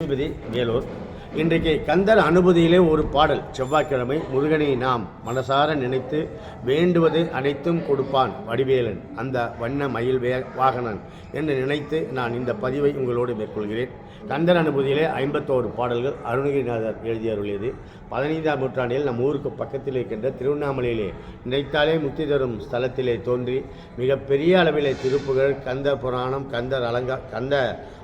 நீதிபதி வேலூர். இன்றைக்கு கந்தர் அனுபூதியிலே ஒரு பாடல் செவ்வாய்க்கிழமை முருகனை நாம் மனசார நினைத்து வேண்டுவது அனைத்தும் கொடுப்பான் வடிவேலன் அந்த வண்ண மயில் வே வாகனன் என்று நினைத்து நான் இந்த பதிவை உங்களோடு மேற்கொள்கிறேன். கந்தர் அனுபூதியிலே ஐம்பத்தோரு பாடல்கள் அருணகிரிநாதர் எழுதி அருளியது பதினைந்தாம் நூற்றாண்டில் நம் ஊருக்கு பக்கத்தில் இருக்கின்ற திருவண்ணாமலையிலே நினைத்தாலே முக்தி தரும் ஸ்தலத்திலே தோன்றி மிகப்பெரிய அளவிலே திருப்புகழ் கந்தர் புராணம் கந்தர் அலங்கா கந்த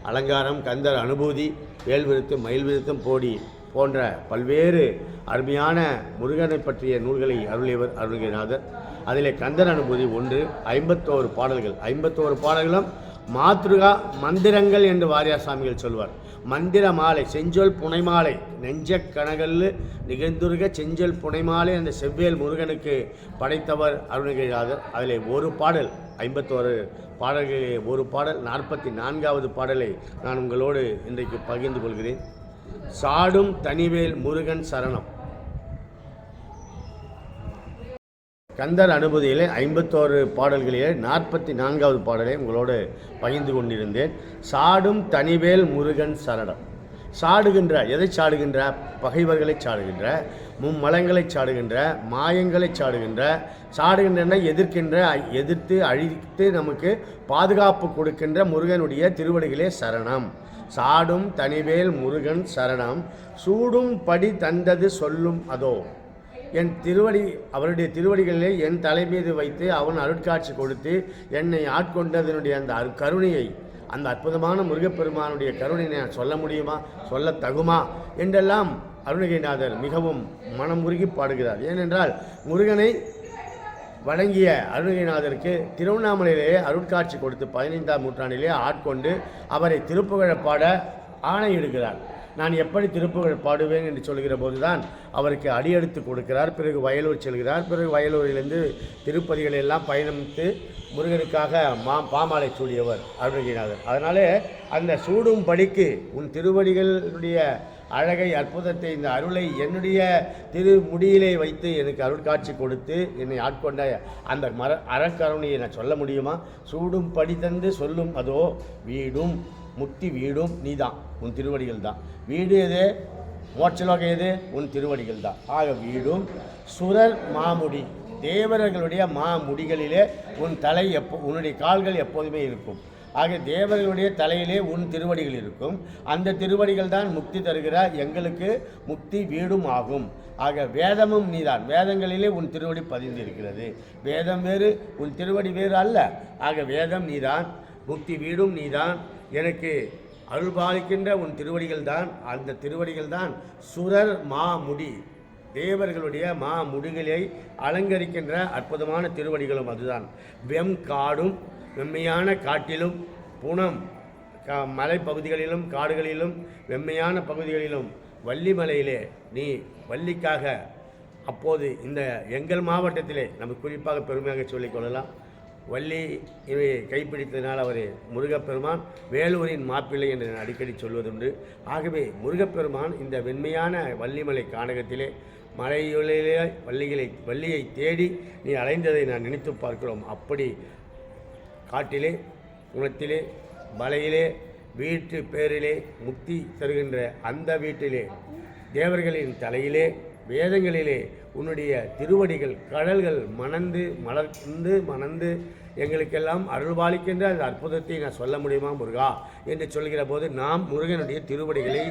அலங்காரம் கந்தர் அனுபூதி வேல் விருத்தம் மயில் விருத்தம் போடி போன்ற பல்வேறு அருமையான முருகனை பற்றிய நூல்களை அருளியவர் அருணகிரிநாதர். அதிலே கந்தர் அனுபூதி ஒன்று ஐம்பத்தோரு பாடல்கள். ஐம்பத்தோரு பாடல்களும் மாத்ருகா மந்திரங்கள் என்று வாரியார் சாமிகள் சொல்வார். மந்திர மாலை செஞ்சொல் புனைமாலை நெஞ்ச கனகல்லு நிகழ்ந்துருக செஞ்சொல் புனைமாலை அந்த செவ்வேல் முருகனுக்கு படைத்தவர் அருணகிரிநாதர். அதில் ஒரு பாடல் ஐம்பத்தோரு பாடல்களிலே ஒரு பாடல் நாற்பத்தி நான்காவது பாடலை நான் உங்களோடு இன்றைக்கு பகிர்ந்து கொள்கிறேன். சாடும் தனிவேல் முருகன் சரணம். கந்தர் அனுபூதியிலே ஐம்பத்தோரு பாடல்களிலே நாற்பத்தி நான்காவது பாடலை உங்களோடு பகிர்ந்து கொண்டிருந்தேன். சாடும் தனிவேல் முருகன் சரணம். சாடுகின்ற எதை சாடுகின்ற? பகைவர்களை சாடுகின்ற மும்மலங்களை சாடுகின்ற மாயங்களை சாடுகின்ற சாடுகின்றன எதிர்க்கின்ற எதிர்த்து அழித்து நமக்கு பாதுகாப்பு கொடுக்கின்ற முருகனுடைய திருவடிகளே சரணம். சாடும் தனிவேல் முருகன் சரணம். சூடும் படி தந்தது சொல்லும் அதோ. என் திருவடி அவருடைய திருவடிகளிலே என் தலை மீது வைத்து அவன் அருட்காட்சி கொடுத்து என்னை ஆட்கொண்டதனுடைய அந்த அரு கருணையை அந்த அற்புதமான முருகப்பெருமானுடைய கருணையை நான் சொல்ல முடியுமா? சொல்ல தகுமா? என்றெல்லாம் அருணகிரிநாதர் மிகவும் மனம் முருகி பாடுகிறார். ஏனென்றால் முருகனை வழங்கிய அருணகிரிநாதருக்கு திருவண்ணாமலையிலேயே அருட்காட்சி கொடுத்து பதினைந்தாம் நூற்றாண்டிலே ஆட்கொண்டு அவரை திருப்புகழ பாட ஆணையிடுகிறார். நான் எப்படி திருப்புகழ் பாடுவேன் என்று சொல்கிற போதுதான் அவருக்கு அடியெடுத்து கொடுக்கிறார். பிறகு வயலூர் செல்கிறார். பிறகு வயலூரிலிருந்து திருப்பதிகளை எல்லாம் பயணித்து முருகனுக்காக மா பாமாலை சூடியவர் அருணகிரிநாதர் அதனாலே அந்த சூடும் படிக்கு உன் திருவடிகளுடைய அழகை அற்புதத்தை இந்த அருளை என்னுடைய திரு முடியிலே வைத்து எனக்கு அருட்காட்சி கொடுத்து என்னை ஆட்கொண்ட அந்த மர அறக்கருணையை நான் சொல்ல முடியுமா? சூடும் படி தந்து சொல்லும் அதோ வீடும் முக்தி வீடும் நீ தான் உன் திருவடிகள் தான் வீடு எது? மோட்சலோகம் எது? உன் திருவடிகள் தான் ஆக வீடும் சுரர் மாமுடி. தேவர்களுடைய மாமுடிகளிலே உன் தலை எப்போ உன்னுடைய கால்கள் எப்போதுமே இருக்கும். ஆக தேவர்களுடைய தலையிலே உன் திருவடிகள் இருக்கும். அந்த திருவடிகள் தான் முக்தி தருகிற எங்களுக்கு முக்தி வீடும் ஆகும். ஆக வேதமும் நீதான். வேதங்களிலே உன் திருவடி பதிந்திருக்கிறது. வேதம் வேறு உன் திருவடி வேறு அல்ல. ஆக வேதம் நீதான். முக்தி வீடும் நீதான். எனக்கு அருள்பாலிக்கின்ற உன் திருவடிகள் தான் அந்த திருவடிகள் தான் சுரர் மாமுடி தேவர்களுடைய மா முடிகளை அலங்கரிக்கின்ற அற்புதமான திருவடிகளும் அதுதான். வெம் காடும் வெம்மையான காட்டிலும் புனம் க மலைப்பகுதிகளிலும் காடுகளிலும் வெம்மையான பகுதிகளிலும் வள்ளிமலையிலே நீ வள்ளிக்காக. அப்போது இந்த எங்கள் மாவட்டத்திலே நம்ம குறிப்பாக பெருமையாக சொல்லிக்கொள்ளலாம் வள்ளி இவை கைப்பிடித்ததினால் அவர் முருகப்பெருமான் வேலூரின் மாப்பிள்ளை என்று நான் அடிக்கடி சொல்வதுண்டு. ஆகவே முருகப்பெருமான் இந்த வெண்மையான வள்ளிமலை கானகத்திலே மலையுளிலே வள்ளிகளை வள்ளியை தேடி நீ அலைந்ததை நான் நினைத்து பார்க்கிறோம். அப்படி காட்டிலே குணத்திலே மலையிலே வீட்டு பேரிலே முக்தி தருகின்ற அந்த வீட்டிலே தேவர்களின் தலையிலே வேதங்களிலே உன்னுடைய திருவடிகள் கடல்கள் மணந்து மலர்ந்து மணந்து எங்களுக்கெல்லாம் அருள்பாலிக்கின்ற அந்த அற்புதத்தை நான் சொல்ல முடியுமா முருகா? என்று சொல்கிற போது நாம் முருகனுடைய திருவடிகளை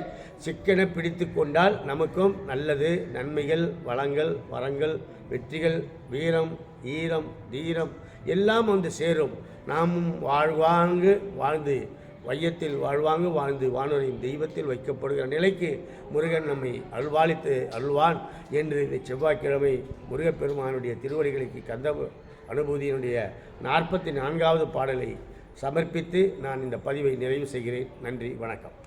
சிக்கென பிடித்து கொண்டால் நமக்கும் நல்லது. நன்மைகள் வளங்கள் வரங்கள் வெற்றிகள் வீரம் ஈரம் தீரம் எல்லாம் வந்து சேரும். நாமும் வாழ்வாங்கு வாழ்ந்து வையத்தில் வாழ்வாங்கு வாழ்ந்து வானொலியின் தெய்வத்தில் வைக்கப்படுகிற நிலைக்கு முருகன் நம்மை அல்வாழித்து அல்வான் என்று இந்த செவ்வாய்க்கிழமை முருகப்பெருமானுடைய திருவடிகளுக்கு கந்த அனுபூதியினுடைய நாற்பத்தி நான்காவது பாடலை சமர்ப்பித்து நான் இந்த பதிவை நிறைவு செய்கிறேன். நன்றி வணக்கம்.